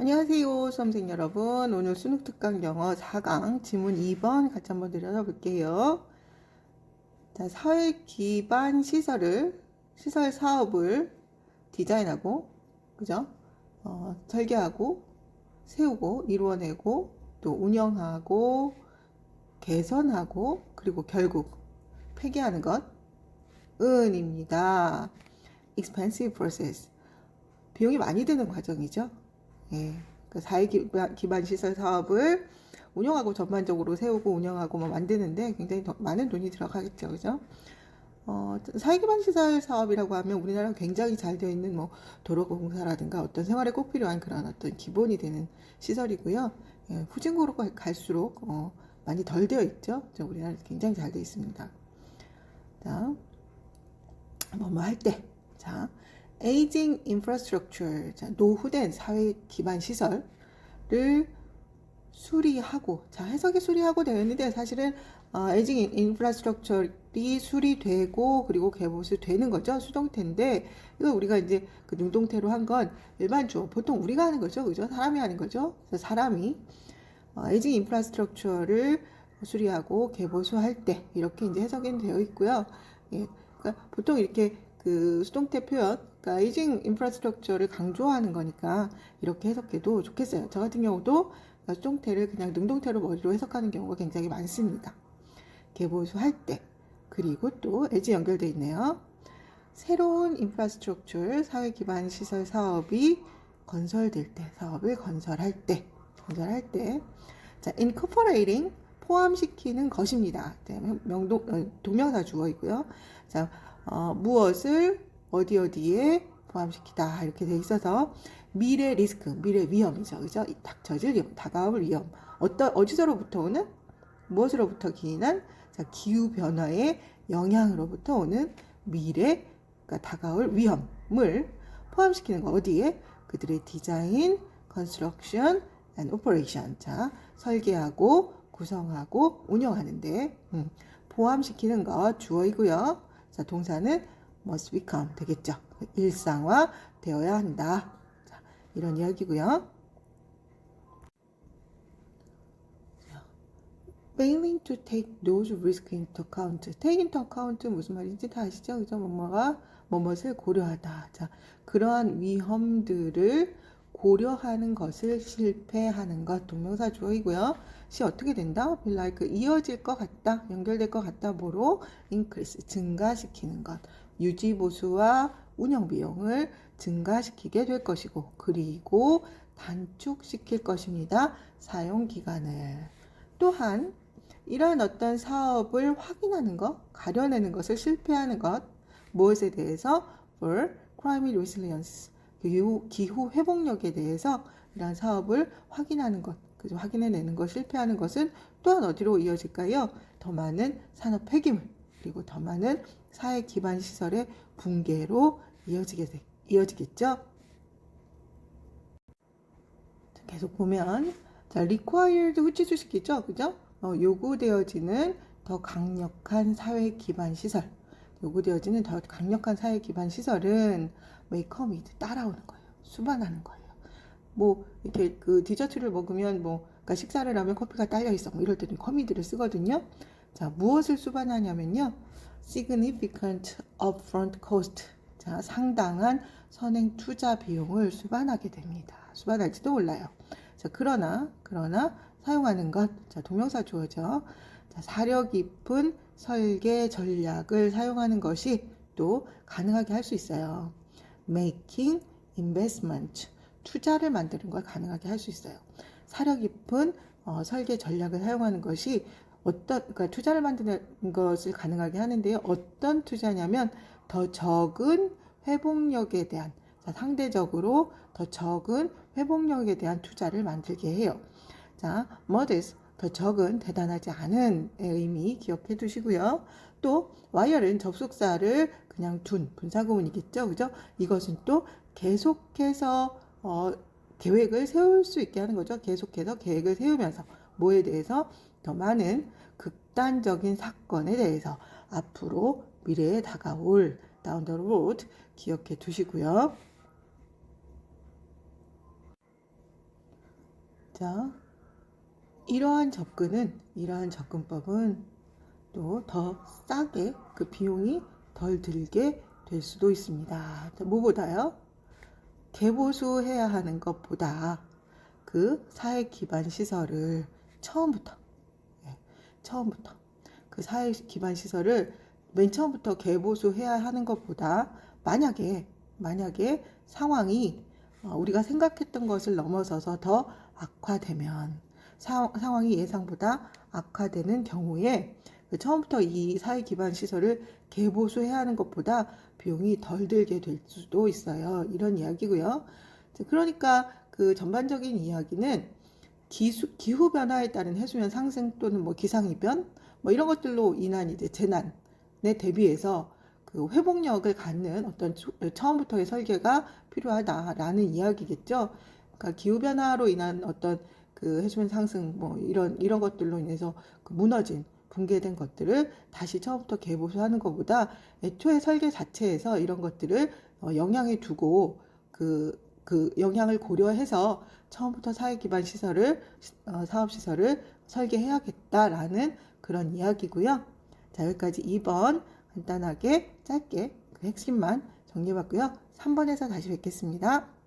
안녕하세요, 수험생 여러분. 오늘 수능 특강 영어 4강 지문 2번 같이 한번 들여다볼게요. 자, 사회 기반 시설을, 시설 사업을 디자인하고, 그죠? 어, 설계하고, 세우고, 이루어내고, 또 운영하고, 개선하고, 그리고 결국 폐기하는 것, 은입니다. expensive process. 비용이 많이 드는 과정이죠. 예, 그 사회 기반, 시설 사업을 운영하고 전반적으로 세우고 운영하고 뭐 만드는데 굉장히 더 많은 돈이 들어가겠죠, 그죠? 어, 사회 기반 시설 사업이라고 하면 우리나라가 굉장히 잘 되어 있는 뭐 도로공사라든가 어떤 생활에 꼭 필요한 그런 어떤 기본이 되는 시설이고요. 예, 후진국으로 갈- 갈수록 어, 많이 덜 되어 있죠. 저 우리나라 굉장히 잘 되어 있습니다. 자, 뭐뭐 할 때, 자, aging infrastructure, 자, 노후된 사회 기반 시설을 수리하고, 자, 해석이 수리하고 되어 있는데 사실은 어, aging infrastructure이 수리되고 그리고 개보수 되는 거죠. 수동태인데 이거 우리가 이제 그 능동태로 한 건 일반 주어, 보통 우리가 하는 거죠, 그죠? 사람이 하는 거죠. 그래서 사람이 어, aging infrastructure를 수리하고 개보수할 때 이렇게 이제 해석이 되어 있고요. 예, 그러니까 보통 이렇게 그 수동태 표현, 그러니까 에이징 인프라스트럭처를 강조하는 거니까 이렇게 해석해도 좋겠어요. 저 같은 경우도 수동태를 그냥 능동태로 머리로 해석하는 경우가 굉장히 많습니다. 개보수 할 때 그리고 또 에지 연결돼 있네요. 새로운 인프라스트럭처 사회 기반 시설 사업이 건설될 때 사업을 건설할 때 건설할 때 자, incorporating 포함시키는 것입니다. 네, 명동 어, 동명사 주어이고요. 자, 어, 무엇을 어디 어디에 포함시키다 이렇게 돼 있어서 미래 리스크, 미래 위험이죠, 그죠? 이 닥쳐질 위험, 다가올 위험. 어떤 어디서로부터 오는 무엇으로부터 기인한 자, 기후 변화의 영향으로부터 오는 미래, 그러니까 다가올 위험을 포함시키는 거 어디에? 그들의 디자인, 컨스트럭션, and operation. 자, 설계하고 구성하고 운영하는데 음, 포함시키는 것 주어이고요. 자, 동사는 must become 되겠죠. 일상화 되어야 한다. 자, 이런 이야기고요. 자, failing to take those risks into account. take into account 무슨 말인지 다 아시죠? 그죠? 뭐뭐가 뭐뭇을 고려하다. 자, 그러한 위험들을 고려하는 것을 실패하는 것 동명사 주어이고요. 시 어떻게 된다? be like 이어질 것 같다, 연결될 것 같다. 뭐로 increase 증가시키는 것, 유지 보수와 운영 비용을 증가시키게 될 것이고, 그리고 단축시킬 것입니다. 사용 기간을 또한 이러한 어떤 사업을 확인하는 것, 가려내는 것을 실패하는 것, 무엇에 대해서 for climate resilience 기후, 회복력에 대해서 이러한 사업을 확인하는 것, 그죠? 확인해내는 것, 실패하는 것은 또한 어디로 이어질까요? 더 많은 산업 폐기물, 그리고 더 많은 사회 기반 시설의 붕괴로 이어지게 돼, 이어지겠죠? 자, 계속 보면, 자, required 후치수식이죠, 그죠? 어, 요구되어지는 더 강력한 사회 기반 시설, 요구되어지는 더 강력한 사회 기반 시설은 메이커미드 따라오는 거예요. 수반하는 거예요. 뭐 이렇게 그 디저트를 먹으면 뭐 그러니까 식사를 하면 커피가 딸려 있어. 뭐 이럴 때는 커미드를 쓰거든요. 자, 무엇을 수반하냐면요. significant upfront cost. 자, 상당한 선행 투자 비용을 수반하게 됩니다. 수반할지도 몰라요. 자, 그러나 그러나 사용하는 것. 자, 동명사 주어죠. 자, 사려 깊은 설계 전략을 사용하는 것이 또 가능하게 할 수 있어요. making investment 투자를 만드는 걸 가능하게 할 수 있어요. 사려 깊은 어, 설계 전략을 사용하는 것이 어떤 그러니까 투자를 만드는 것을 가능하게 하는데요. 어떤 투자냐면 더 적은 회복력에 대한 자, 상대적으로 더 적은 회복력에 대한 투자를 만들게 해요. 자, modest 더 적은 대단하지 않은 의미 기억해 두시고요. 또 와이어는 접속사를 그냥 둔 분사구문이겠죠, 그죠? 이것은 또 계속해서 어, 계획을 세울 수 있게 하는 거죠. 계속해서 계획을 세우면서 뭐에 대해서 더 많은 극단적인 사건에 대해서 앞으로 미래에 다가올 down the road 기억해 두시고요. 자, 이러한 접근은, 이러한 접근법은 또 더 싸게 그 비용이 덜 들게 될 수도 있습니다. 자, 뭐보다요? 개보수해야 하는 것보다 그 사회 기반 시설을 처음부터, 예, 처음부터 그 사회 기반 시설을 맨 처음부터 개보수해야 하는 것보다 만약에 만약에 상황이 어, 우리가 생각했던 것을 넘어서서 더 악화되면 사, 상황이 예상보다 악화되는 경우에 그 처음부터 이 사회 기반 시설을 개보수해야 하는 것보다 비용이 덜 들게 될 수도 있어요. 이런 이야기고요. 자, 그러니까 그 전반적인 이야기는 기수, 기후 변화에 따른 해수면 상승 또는 뭐 기상 이변 뭐 이런 것들로 인한 이제 재난에 대비해서 그 회복력을 갖는 어떤 초- 처음부터의 설계가 필요하다라는 이야기겠죠. 그러니까 기후 변화로 인한 어떤 그 해수면 상승 뭐 이런 이런 것들로 인해서 그 무너진 붕괴된 것들을 다시 처음부터 개보수하는 것보다 애초에 설계 자체에서 이런 것들을 어, 영향에 두고 그, 그 영향을 고려해서 처음부터 사회 기반 시설을 어, 사업 시설을 설계해야겠다라는 그런 이야기고요. 자 여기까지 2번 간단하게 짧게 그 핵심만 정리해봤고요. 3번에서 다시 뵙겠습니다.